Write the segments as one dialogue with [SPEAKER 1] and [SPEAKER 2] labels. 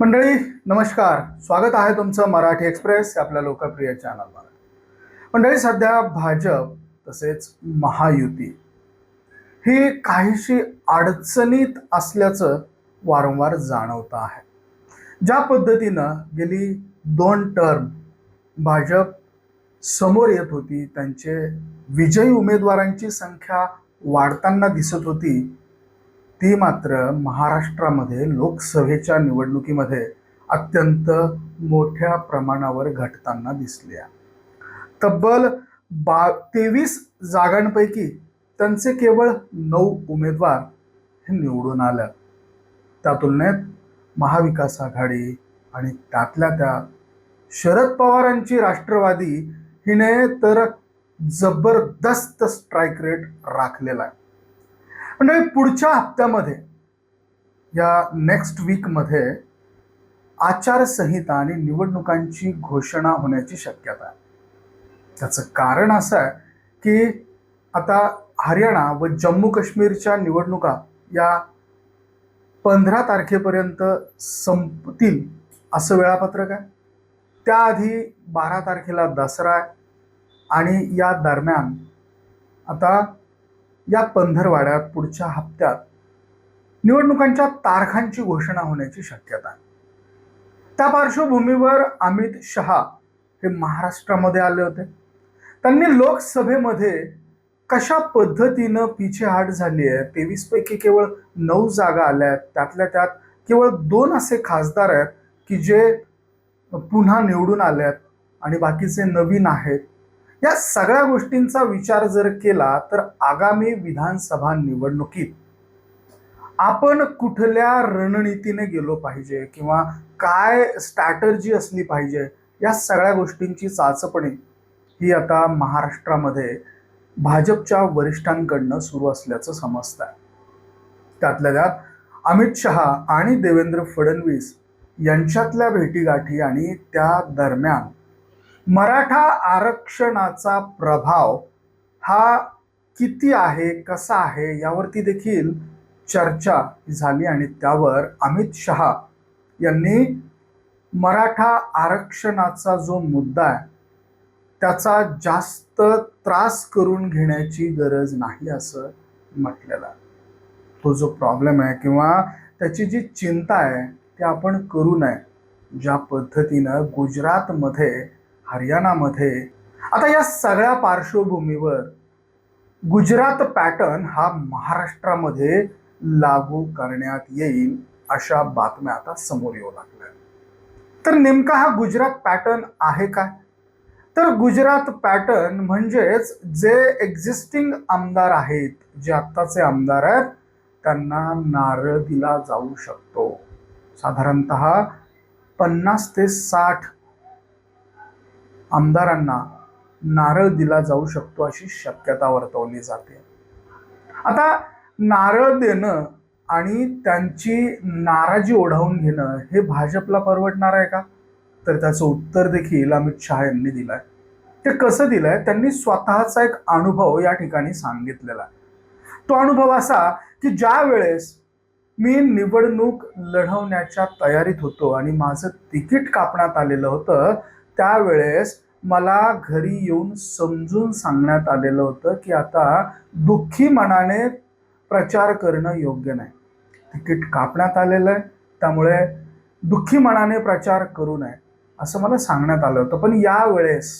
[SPEAKER 1] मंडळी नमस्कार. स्वागत आहे तुमचं मराठी एक्सप्रेस आपल्या लोकप्रिय चॅनलवर. मंडळी सध्या भाजप तसेच महायुती ही काहीशी अडचणीत असल्याचं वारंवार जाणवतं आहे. ज्या पद्धतीनं गेली दोन टर्म भाजप समोर येत होती त्यांचे विजयी उमेदवारांची संख्या वाढताना दिसत होती ती मात्र महाराष्ट्रामध्ये लोकसभेच्या निवडणुकीमध्ये अत्यंत मोठ्या प्रमाणावर घटताना दिसली आहे तब्बल बा तेवीस जागांपैकी त्यांचे केवळ नऊ उमेदवार हे निवडून आलं. त्या तुलनेत महाविकास आघाडी आणि त्यातल्या त्या शरद पवारांची राष्ट्रवादी हिने तर जबरदस्त स्ट्राईक रेट राखलेला आहे. म्हणजे पुढच्या हप्त्यामध्ये या नेक्स्ट वीकमध्ये आचारसंहिता आणि निवडणुकांची घोषणा होण्याची शक्यता आहे. त्याचं कारण असं आहे की आता हरियाणा व जम्मू काश्मीरच्या निवडणुका या पंधरा तारखेपर्यंत संपतील असं वेळापत्रक आहे. त्याआधी बारा तारखेला दसरा आहे आणि या दरम्यान आता या पंधरवाड्यात पुढच्या हप्त्यात निवडणुकांच्या तारखांची घोषणा होण्याची शक्यता आहे. त्या पार्श्वभूमीवर अमित शहा हे महाराष्ट्रामध्ये आले होते. त्यांनी लोकसभेमध्ये कशा पद्धतीनं पिछेहाट झाली आहे तेवीसपैकी केवळ नऊ जागा आल्या आहेत त्यातल्या त्यात केवळ दोन असे खासदार आहेत की जे पुन्हा निवडून आले आहेत आणि बाकीचे नवीन आहेत. या सगळ्या गोष्टींचा विचार जर केला तर आगामी विधानसभा निवडणुकीत आपण कुठल्या रणनीतीने गेलो पाहिजे किंवा काय स्ट्रॅटर्जी असली पाहिजे या सगळ्या गोष्टींची चाचपणी ही आता महाराष्ट्रामध्ये भाजपच्या वरिष्ठांकडनं सुरू असल्याचं समजतं आहे त्यातल्या त्यात अमित शहा आणि देवेंद्र फडणवीस यांच्यातल्या भेटीगाठी आणि त्या दरम्यान मराठा आरक्षणाचा प्रभाव हा किती आहे कसा आहे यावरती देखील चर्चा झाली आणि त्यावर अमित शहा यांनी मराठा आरक्षणाचा जो मुद्दा आहे त्याचा जास्त त्रास करून घेण्याची गरज नाही असं म्हटलेलं तो जो प्रॉब्लेम आहे किंवा त्याची जी चिंता आहे ती आपण करू नये. ज्या पद्धतीनं गुजरातमध्ये हरियाणामध्ये. आता या सगळ्या पार्श्वभूमीवर गुजरात पॅटर्न हा महाराष्ट्रामध्ये लागू करण्यात येईल अशा बातम्या आता समोर येऊ लागल्या. तर नेमका हा गुजरात पॅटर्न आहे काय तर गुजरात पॅटर्न म्हणजेच जे एक्झिस्टिंग आमदार आहेत जे आत्ताचे आमदार आहेत त्यांना नारळ दिला जाऊ शकतो. साधारणत पन्नास ते साठ आमदारांना नारळ दिला जाऊ शकतो अशी शक्यता वर्तवली जाते. आता नारळ देणं आणि त्यांची नाराजी ओढावून घेणं हे भाजपला परवडणार आहे का? तर त्याचं उत्तर देखील अमित शहा यांनी दिलंय. ते कसं दिलंय? त्यांनी स्वतःचा एक अनुभव या ठिकाणी सांगितलेला आहे. तो अनुभव असा की ज्या वेळेस मी निवडणूक लढवण्याच्या तयारीत होतो आणि माझं तिकीट कापण्यात आलेलं होतं त्यावेळेस मला घरी येऊन समजून सांगण्यात आलेलं होतं की आता दुःखी मनाने प्रचार करणं योग्य नाही. तिकीट कापण्यात आलेलं आहे त्यामुळे दुःखी मनाने प्रचार करू नये असं मला सांगण्यात आलं होतं. पण यावेळेस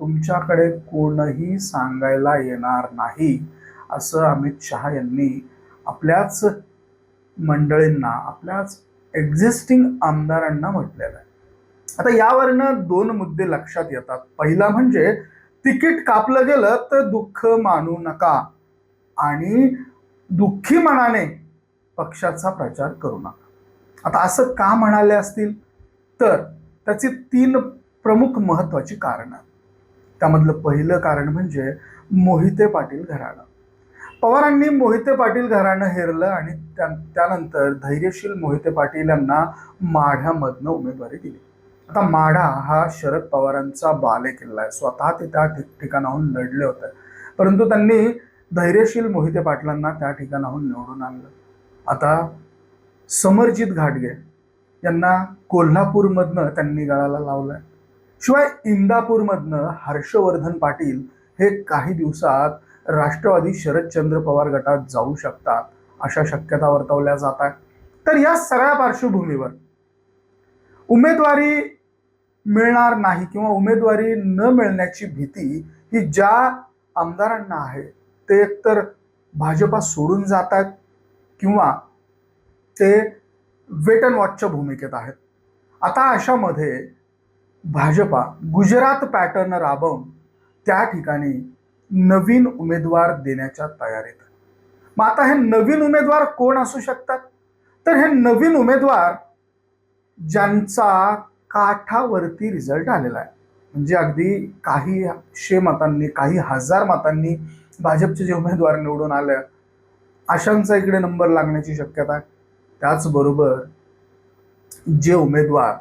[SPEAKER 1] तुमच्याकडे कोणही सांगायला येणार नाही असं अमित शहा यांनी आपल्याच मंडळींना आपल्याच एक्झिस्टिंग आमदारांना म्हटलेलं आहे. आता यावरनं दोन मुद्दे लक्षात येतात. पहिला म्हणजे तिकीट कापलं गेलं तर दुःख मानू नका आणि दुःखी मनाने पक्षाचा प्रचार करू नका. आता असं का म्हणाले असतील? तर त्याची तीन प्रमुख महत्वाची कारणं त्यामधलं पहिलं कारण म्हणजे मोहिते पाटील घराणं. पवारांनी मोहिते पाटील घराणं हेरलं आणि त्या- त्यानंतर धैर्यशील मोहिते पाटील यांना माढ्यामधनं उमेदवारी दिली. आता माढा हा शरद पवारांचा बालेकिल्ला आहे. स्वतः ते त्या ठिकाणाहून लढले होते. परंतु त्यांनी धैर्यशील मोहिते पाटलांना त्या ठिकाणाहून निवडून आणलं. आता समरजित घाटगे यांना कोल्हापूरमधनं त्यांनी गळाला लावलाय. शिवाय इंदापूरमधनं हर्षवर्धन पाटील हे काही दिवसात राष्ट्रवादी शरदचंद्र पवार गटात जाऊ शकतात अशा शक्यता वर्तवल्या जात आहेत. तर या सगळ्या पार्श्वभूमीवर उमेदवारी मिळणार नाही किंवा उमेदवारी न मिळण्याची भीती ही ज्या आमदारांना आहे ते एकतर भाजपा सोडून जात आहेत किंवा ते वेट अँड वॉचच्या भूमिकेत आहेत. आता अशामध्ये भाजपा गुजरात पॅटर्न राबवून त्या ठिकाणी नवीन उमेदवार देण्याच्या तयारीत मग आता हे नवीन उमेदवार कोण असू शकतात? तर हे नवीन उमेदवार ज्यांचा काठावरती रिझल्ट आलेला आहे. म्हणजे अगदी काही शे मतांनी काही हजार मतांनी भाजपचे जे उमेदवार निवडून आले अशांचा इकडे नंबर लागण्याची शक्यता आहे. त्याचबरोबर जे उमेदवार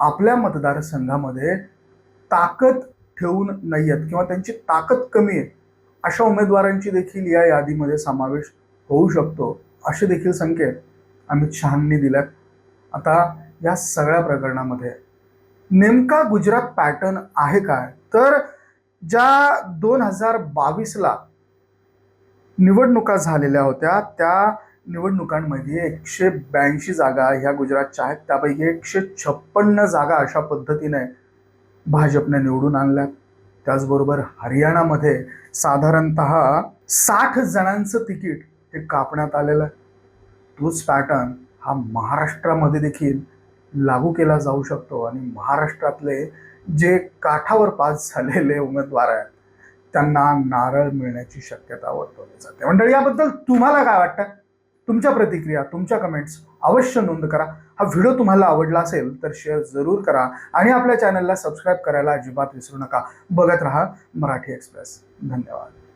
[SPEAKER 1] आपल्या मतदारसंघामध्ये ताकद ठेवून नाही आहेत किंवा त्यांची ताकद कमी आहे अशा उमेदवारांची देखील या यादीमध्ये समावेश होऊ शकतो असे देखील संकेत अमित शहांनी दिल्यात आता या सगळ्या प्रकरणामध्ये. नेमका गुजरात पॅटर्न आहे काय? तर ज्या दोन हजार बावीसला निवडणुका झालेल्या होत्या त्या निवडणुकांमध्ये एकशे ब्याऐंशी जागा ह्या गुजरातच्या आहेत. त्यापैकी एकशे छप्पन्न जागा अशा पद्धतीने भाजपने निवडून आणल्या. त्याचबरोबर हरियाणामध्ये साधारणत साठ जणांचं तिकीट हे कापण्यात आलेलं आहे. तोच पॅटर्न हा महाराष्ट्रामध्ये देखील लागू केला जाऊ शकतो. आणि महाराष्ट्रातले जे काठावर पास झालेले उमेदवार आहेत त्यांना नारळ मिळण्याची शक्यता वर्तवली जाते. मंडळी याबद्दल तुम्हाला काय वाटतं? तुमच्या प्रतिक्रिया तुमच्या कमेंट्स अवश्य नोंद करा. हा व्हिडिओ तुम्हाला आवडला असेल तर शेअर जरूर करा आणि आपल्या चॅनलला सबस्क्राईब करायला अजिबात विसरू नका. बघत राहा मराठी एक्सप्रेस धन्यवाद.